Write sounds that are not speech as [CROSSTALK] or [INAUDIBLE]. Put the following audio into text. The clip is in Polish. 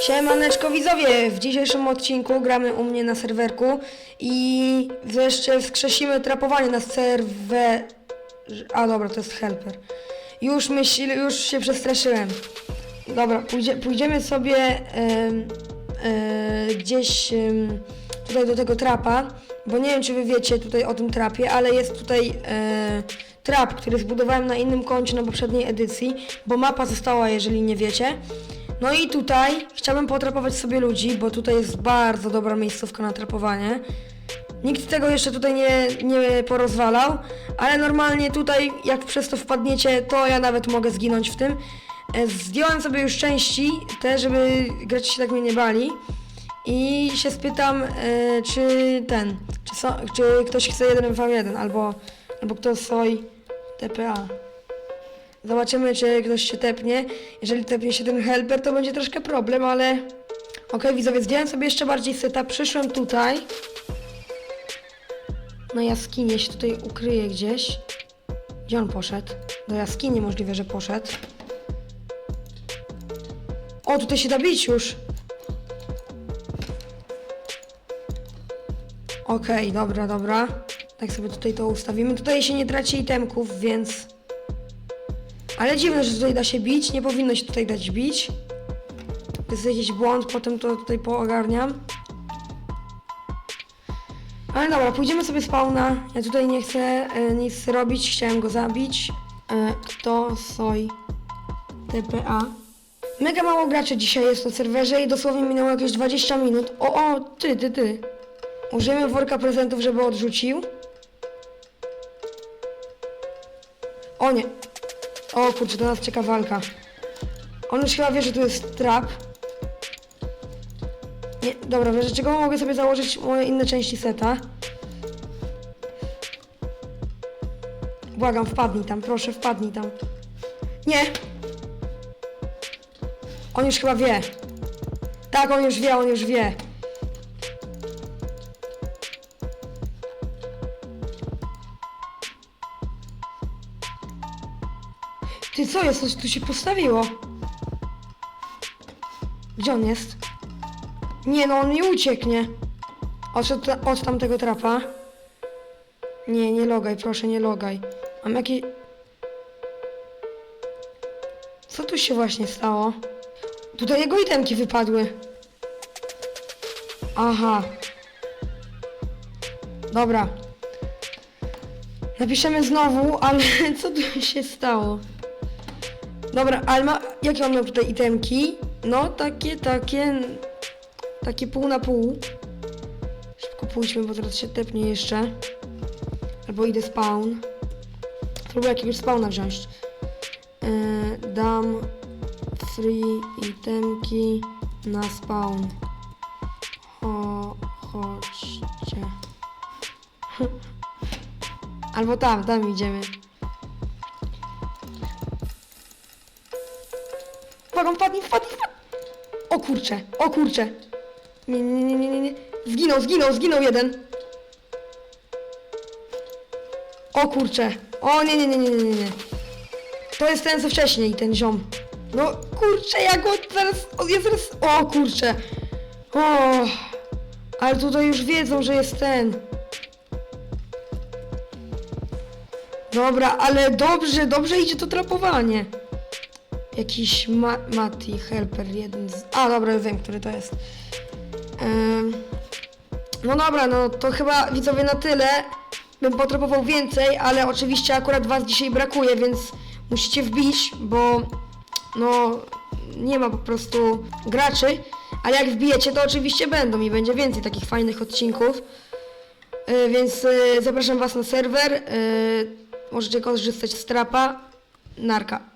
Siemaneczko widzowie, w dzisiejszym odcinku gramy u mnie na serwerku i wreszcie wskrzesimy trapowanie na serwer... A dobra, to jest helper. Już myśl, już się przestraszyłem. Dobra, pójdzie, pójdziemy sobie em, e, gdzieś em, tutaj do tego trapa, bo nie wiem czy wy wiecie tutaj o tym trapie, ale jest tutaj e, trap, który zbudowałem na innym koncie na poprzedniej edycji, bo mapa została, jeżeli nie wiecie. No i tutaj chciałbym potrapować sobie ludzi, bo tutaj jest bardzo dobra miejscówka na trapowanie. Nikt tego jeszcze tutaj nie, nie porozwalał, ale normalnie tutaj jak przez to wpadniecie, to ja nawet mogę zginąć w tym. E, Zdjąłem sobie już części, te, żeby gracze się tak mnie nie bali. I się spytam, e, czy ten, czy, so, czy ktoś chce 1v1 albo, albo kto soj TPA. Zobaczymy, czy ktoś się tepnie. Jeżeli tepnie się ten helper, to będzie troszkę problem, ale... Okej, widzowie, zdjąłem sobie jeszcze bardziej seta. Przyszłem tutaj. Na jaskinię się tutaj ukryję gdzieś. Gdzie on poszedł? Do jaskini możliwe, że poszedł. O, tutaj się da bić już. Okej, dobra, dobra. Tak sobie tutaj to ustawimy. Tutaj się nie traci itemków, więc... Ale dziwne, że tutaj da się bić. Nie powinno się tutaj dać bić. Jest jakiś błąd, potem to tutaj poogarniam. Ale dobra, pójdziemy sobie spawna. Ja tutaj nie chcę e, nic robić, chciałem go zabić. E, kto soj TPA. Mega mało graczy dzisiaj jest na serwerze i dosłownie minęło jakieś 20 minut. O, o, ty, ty, ty. Użyjemy worka prezentów, żeby odrzucił. O nie. O kurczę, to nas czeka walka. On już chyba wie, że tu jest trap. Nie, dobra, w razie czego mogę sobie założyć moje inne części seta. Błagam, wpadnij tam, proszę, wpadnij tam. Nie! On już chyba wie. Tak, on już wie, on już wie. Ty co jest? Coś tu się postawiło. Gdzie on jest? Nie no, on nie ucieknie. Odszedł od tamtego trapa. Nie, nie logaj, proszę, nie logaj. Mam jakieś... Co tu się właśnie stało? Tutaj jego itemki wypadły. Aha. Dobra. Napiszemy znowu, ale [LAUGHS] co tu się stało? Dobra, ale ma... Jakie miał tutaj itemki? No, takie, takie... Takie pół na pół. Szybko pójdźmy, bo teraz się tepnie jeszcze. Albo idę spawn. Spróbuję jakiegoś spawna wziąć. Yy, dam free itemki na spawn. Cho, chodźcie. [LAUGHS] Albo tam, tam idziemy. Wpadnij, wpadnij, wpadnij. O kurcze, o kurcze. Nie, nie, nie, nie, nie, nie. Zginął, zginął, zginął jeden. O kurcze. O nie, nie, nie, nie, nie, nie. To jest ten co wcześniej, ten ziom. No kurczę, ja go zaraz, o, ja zaraz, o kurczę. O, ale tutaj już wiedzą, że jest ten. Dobra, ale dobrze, dobrze idzie to trapowanie. Jakiś ma Mati, helper, jeden z... A, dobra, wiem, który to jest. No dobra, no to chyba widzowie na tyle. Bym potrzebował więcej, ale oczywiście akurat was dzisiaj brakuje, więc musicie wbić, bo no nie ma po prostu graczy. Ale jak wbijecie, to oczywiście będą i będzie więcej takich fajnych odcinków. E, więc e, zapraszam was na serwer. E, możecie korzystać z trapa. Narka.